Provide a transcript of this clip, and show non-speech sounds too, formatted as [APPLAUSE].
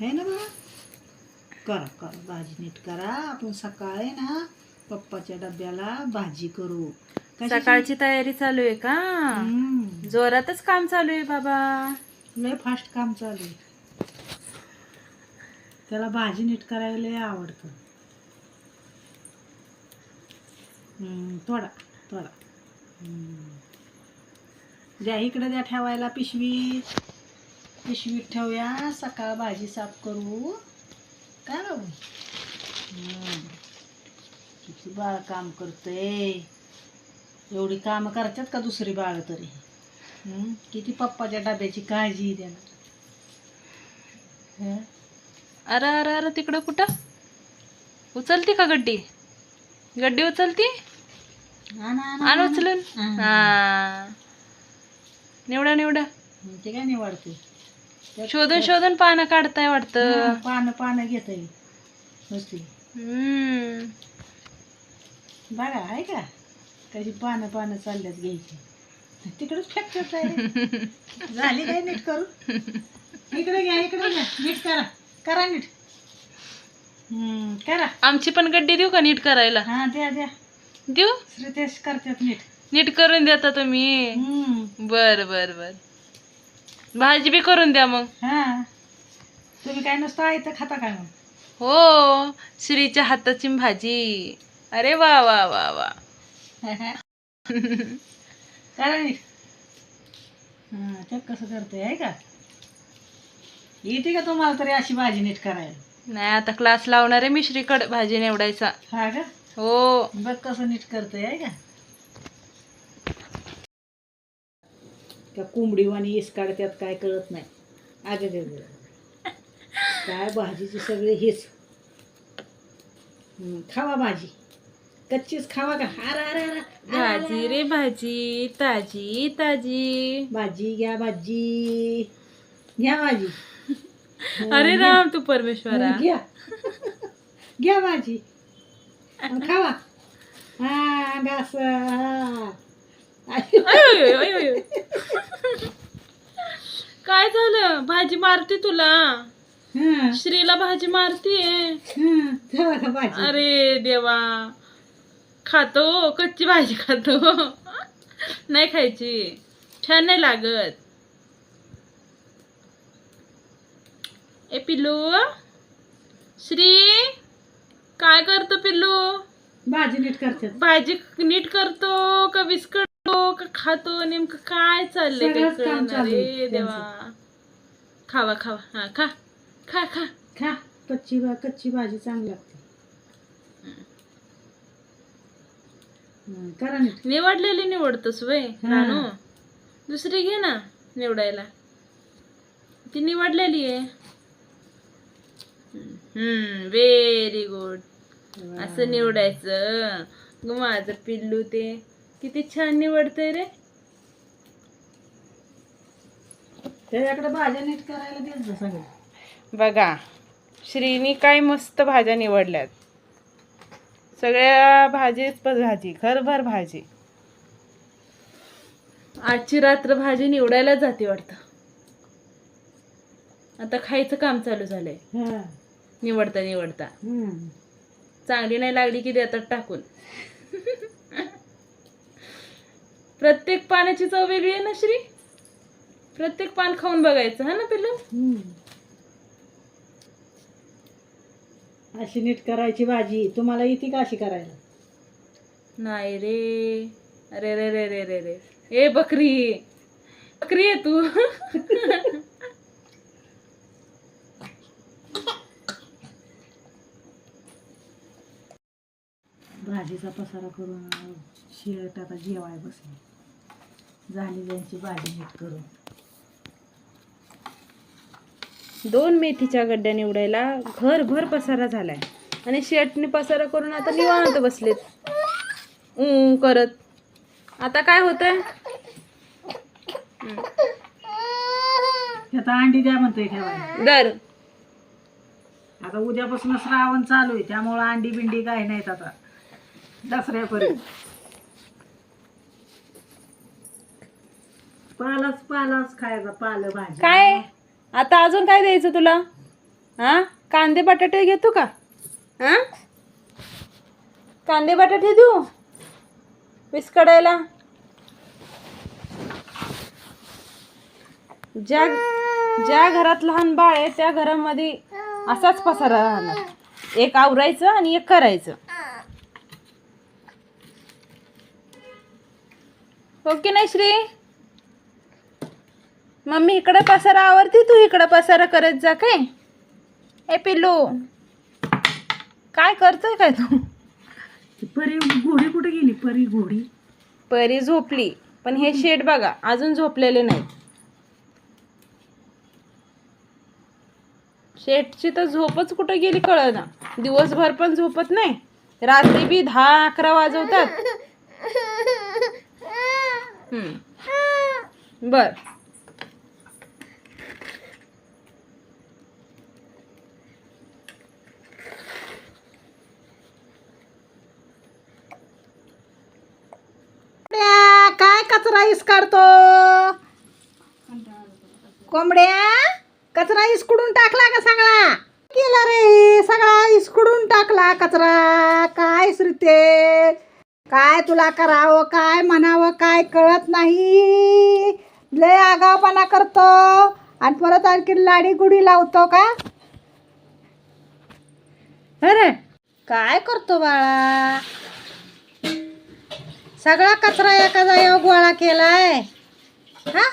है ना बाळा करा करा. भाजी नीट करा. आपण सकाळी ना पप्पाच्या डब्याला भाजी करू? सकाळची तयारी चालू आहे का? जोरातच काम चालू आहे बाबा. लय फास्ट काम चालू आहे. त्याला भाजी नीट करायला लय आवडतं. हम्म, थोडा थोडा. हम्म. द्या इकडे द्या ठेवायला पिशवी. पिशवीत ठेवूया. सकाळ भाजी साफ करू. काय बाबू? हम्म. किती बाळ काम करतंय. एवढी कामं करतात का दुसरी बाळ तरी? किती पप्पाच्या डब्याची काळजी द्या अरे अरे अरे तिकडं कुठं? उचलती का गड्डी? गड्डी उचलती? आण उचलून. हा. निवडा निवडा. ते काय निवडते? शोधून शोधून पानं काढताय वाटतं. पानं पानं घेत नुसती. हम्म. बघा आहे का? कशी पानं पानं चालल्यात घ्यायची. तिकडेच फेकतात आहे झाली काय नीट करू इकडे घ्या इकडे घ्या. नीट करा. करा नीट. हम्म, करा. आमची पण गड्डी देऊ का नीट करायला? हा द्या द्या. देऊ? श्रीतेश करतात नीट. नीट करून देता तुम्ही. हम्म, बर बर बर. भाजी बी करून द्या मग. हा. तुम्ही काय नसतं आहे तर खाता काय मग? हो श्रीच्या हाताची भाजी. अरे वा वा वा वा. करा नीट हा ते कसं करते आहे का? येते का तुम्हाला तरी अशी भाजी नीट करायला? नाही आता क्लास लावणार आहे मी श्रीकडे भाजी निवडायचा. हा का? हो. बघ कसं नीट करते आहे का? त्या कोंबडीवाणी इस काढत्यात काय कळत नाही. अगे गे गे. काय भाजीचे सगळे हेच. खावा भाजी. कच्चीच खावा का? अरे अरे अरे भाजी रे भाजी ताजी ताजी. भाजी घ्या भाजी. घ्या भाजी. [LAUGHS] अरे राम तू परमेश्वरा. घ्या. घ्या भाजी. खावा. हा घास काय झालं? भाजी मारते तुला. हं, श्रीला भाजी मारतीये हं, भाजी. अरे देवा. खातो कच्ची भाजी खातो. नाही खायची. छान नाही लागत. ए पिल्लू. श्री काय करतो पिल्लू? भाजी नीट करतात भाजी नीट करतो का विस्कटतो का खातो नेमकं काय चाललंय काही सगळंच काम कळेना चालू आहे रे देवा. खावा खावा. हा खा. खा खा. खा. कच्ची भा कच्ची भाजी चांगली लागते. हं, करा नीट निवडलेली निवडतोस वय हा. रानू. दुसरी घे ना निवडायला. ती निवडलेली आहे. हम्म व्हेरी गुड असं निवडायचं. ग माझं पिल्लू ते. किती छान निवडतंय रे. त्याच्याकडे भाज्या नीट करायला देत जा सगळं बघा श्रीनी काय मस्त भाज्या निवडल्यात. सगळ्या भाजीच भाजी घरभर भाजी. आजची रात्र भाजी निवडायला जाते वाटतं. आता खायचं काम चालू झालंय. हा. निवडता निवडता. हं. चांगली नाही लागली की देतात टाकून. [LAUGHS] प्रत्येक पाण्याची चव वेगळी आहे ना श्री? प्रत्येक पान खाऊन बघायचं हा ना पिल्लू. अशी नीट करायची भाजी तुम्हाला येते का अशी करायला? नाही रे. अरे रे रे रे रे रे ए बकरी. बकरी आहे तू. भाजीचा पसारा करून शिरट आता जेवाय बसले. झाली त्यांची भाजी नीट करून. दोन मेथीच्या गड्ड्या निवडायला घरभर पसारा झालाय. आणि शेटने पसारा करून आता निवांत बसलेत. ऊ करत. आता काय होतंय? आता अंडी द्या म्हणतोय ठेवायला. दर. आता उद्यापासून श्रावण चालू आहे त्यामुळं अंडी बिंडी काही नाहीत आता. दसऱ्यापर्यंत. पालाच पालाच खायचा पालं भाजी काय? आता अजून काय द्यायचं तुला? हा कांदे बटाटे घेतो का? हा कांदे बटाटे देऊ? विस्कडायला? ज्या ज्या घरात लहान बाळ आहे त्या घरामध्ये असाच पसारा राहणार. एक आवरायचं आणि एक करायचं. हो ओके नाही श्री? मम्मी इकडे पसारा आवरती तू इकडं पसारा करत जा काय? ए पिल्लू. काय करतोय काय तू? ती परी घोडी कुठे गेली? परी घोडी. परी झोपली पण हे शेड बघा अजून झोपलेले नाहीत. शेटची तर झोपच कुठं गेली कळना. दिवसभर पण झोपत नाही. रात्री बी दहा अकरा वाजवतात. [LAUGHS] हम्म. बर कोंबड्या, काय कचरा इस काढतो कोंबड्या कचरा इसकडून टाकला का सगळा? केला रे सगळा इसकडून टाकला कचरा. काय श्रीते? काय तुला करावं काय म्हणावं काय कळत नाही. लय आगावपणा करतो. आणि परत आणखी लाडी गुडी लावतो का? अरे काय करतो बाळा? सगळा कचरा एका जागेवर गोळा केलाय. हा?